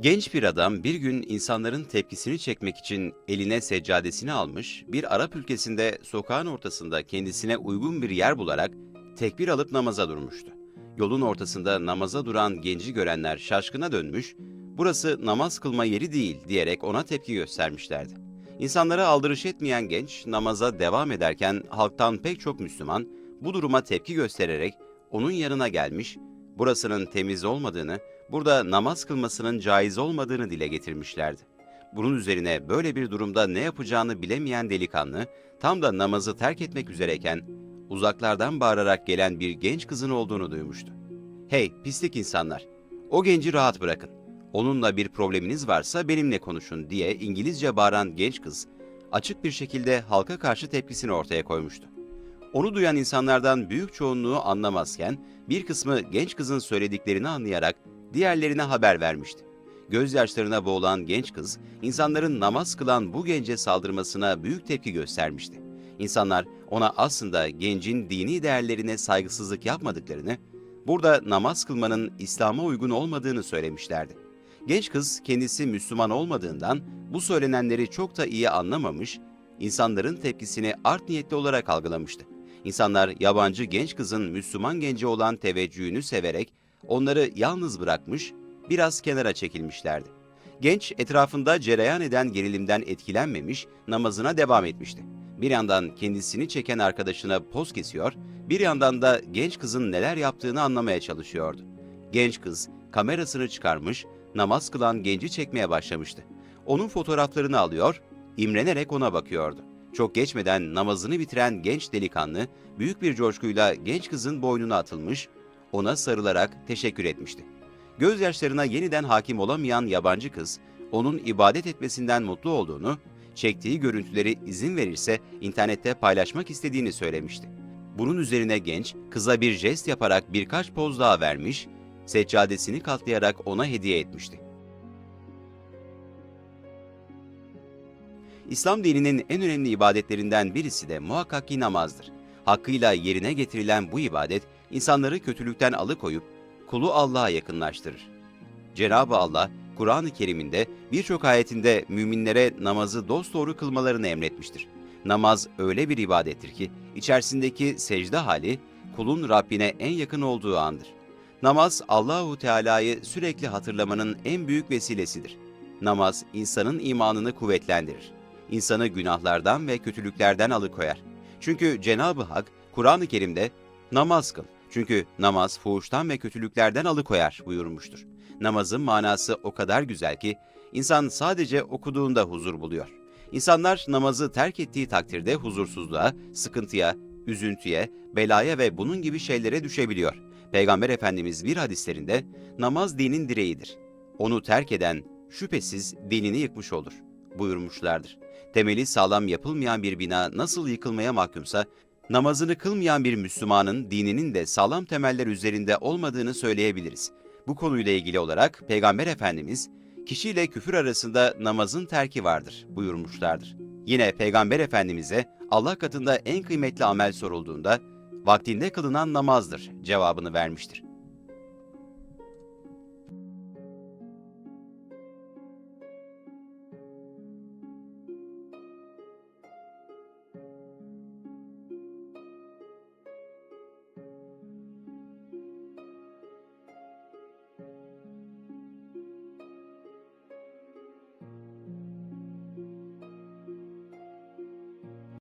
Genç bir adam bir gün insanların tepkisini çekmek için eline seccadesini almış, bir Arap ülkesinde sokağın ortasında kendisine uygun bir yer bularak tekbir alıp namaza durmuştu. Yolun ortasında namaza duran genci görenler şaşkına dönmüş, burası namaz kılma yeri değil diyerek ona tepki göstermişlerdi. İnsanlara aldırış etmeyen genç namaza devam ederken halktan pek çok Müslüman bu duruma tepki göstererek onun yanına gelmiş, burasının temiz olmadığını, burada namaz kılmasının caiz olmadığını dile getirmişlerdi. Bunun üzerine böyle bir durumda ne yapacağını bilemeyen delikanlı, tam da namazı terk etmek üzereyken uzaklardan bağırarak gelen bir genç kızın olduğunu duymuştu. Hey pislik insanlar, o genci rahat bırakın. Onunla bir probleminiz varsa benimle konuşun diye İngilizce bağıran genç kız, açık bir şekilde halka karşı tepkisini ortaya koymuştu. Onu duyan insanlardan büyük çoğunluğu anlamazken bir kısmı genç kızın söylediklerini anlayarak diğerlerine haber vermişti. Gözyaşlarına boğulan genç kız, insanların namaz kılan bu gence saldırmasına büyük tepki göstermişti. İnsanlar ona aslında gencin dini değerlerine saygısızlık yapmadıklarını, burada namaz kılmanın İslam'a uygun olmadığını söylemişlerdi. Genç kız kendisi Müslüman olmadığından bu söylenenleri çok da iyi anlamamış, insanların tepkisini art niyetli olarak algılamıştı. İnsanlar yabancı genç kızın Müslüman gence olan teveccühünü severek onları yalnız bırakmış, biraz kenara çekilmişlerdi. Genç etrafında cereyan eden gerilimden etkilenmemiş, namazına devam etmişti. Bir yandan kendisini çeken arkadaşına poz kesiyor, bir yandan da genç kızın neler yaptığını anlamaya çalışıyordu. Genç kız kamerasını çıkarmış, namaz kılan genci çekmeye başlamıştı. Onun fotoğraflarını alıyor, imrenerek ona bakıyordu. Çok geçmeden namazını bitiren genç delikanlı büyük bir coşkuyla genç kızın boynuna atılmış, ona sarılarak teşekkür etmişti. Gözyaşlarına yeniden hakim olamayan yabancı kız, onun ibadet etmesinden mutlu olduğunu, çektiği görüntüleri izin verirse internette paylaşmak istediğini söylemişti. Bunun üzerine genç, kıza bir jest yaparak birkaç poz daha vermiş, seccadesini katlayarak ona hediye etmişti. İslam dininin en önemli ibadetlerinden birisi de muhakkak ki namazdır. Hakkıyla yerine getirilen bu ibadet, insanları kötülükten alıkoyup kulu Allah'a yakınlaştırır. Cenab-ı Allah, Kur'an-ı Kerim'inde birçok ayetinde müminlere namazı dosdoğru kılmalarını emretmiştir. Namaz öyle bir ibadettir ki, içerisindeki secde hali, kulun Rabbine en yakın olduğu andır. Namaz, Allahu Teala'yı sürekli hatırlamanın en büyük vesilesidir. Namaz, insanın imanını kuvvetlendirir insanı günahlardan ve kötülüklerden alıkoyar. Çünkü Cenab-ı Hak Kur'an-ı Kerim'de namaz kıl. Çünkü namaz fuhuştan ve kötülüklerden alıkoyar buyurmuştur. Namazın manası o kadar güzel ki insan sadece okuduğunda huzur buluyor. İnsanlar namazı terk ettiği takdirde huzursuzluğa, sıkıntıya, üzüntüye, belaya ve bunun gibi şeylere düşebiliyor. Peygamber Efendimiz bir hadislerinde namaz dinin direğidir. Onu terk eden şüphesiz dinini yıkmış olur buyurmuşlardır. Temeli sağlam yapılmayan bir bina nasıl yıkılmaya mahkumsa, namazını kılmayan bir Müslümanın dininin de sağlam temeller üzerinde olmadığını söyleyebiliriz. Bu konuyla ilgili olarak Peygamber Efendimiz, kişiyle küfür arasında namazın terki vardır buyurmuşlardır. Yine Peygamber Efendimiz'e Allah katında en kıymetli amel sorulduğunda, vaktinde kılınan namazdır cevabını vermiştir.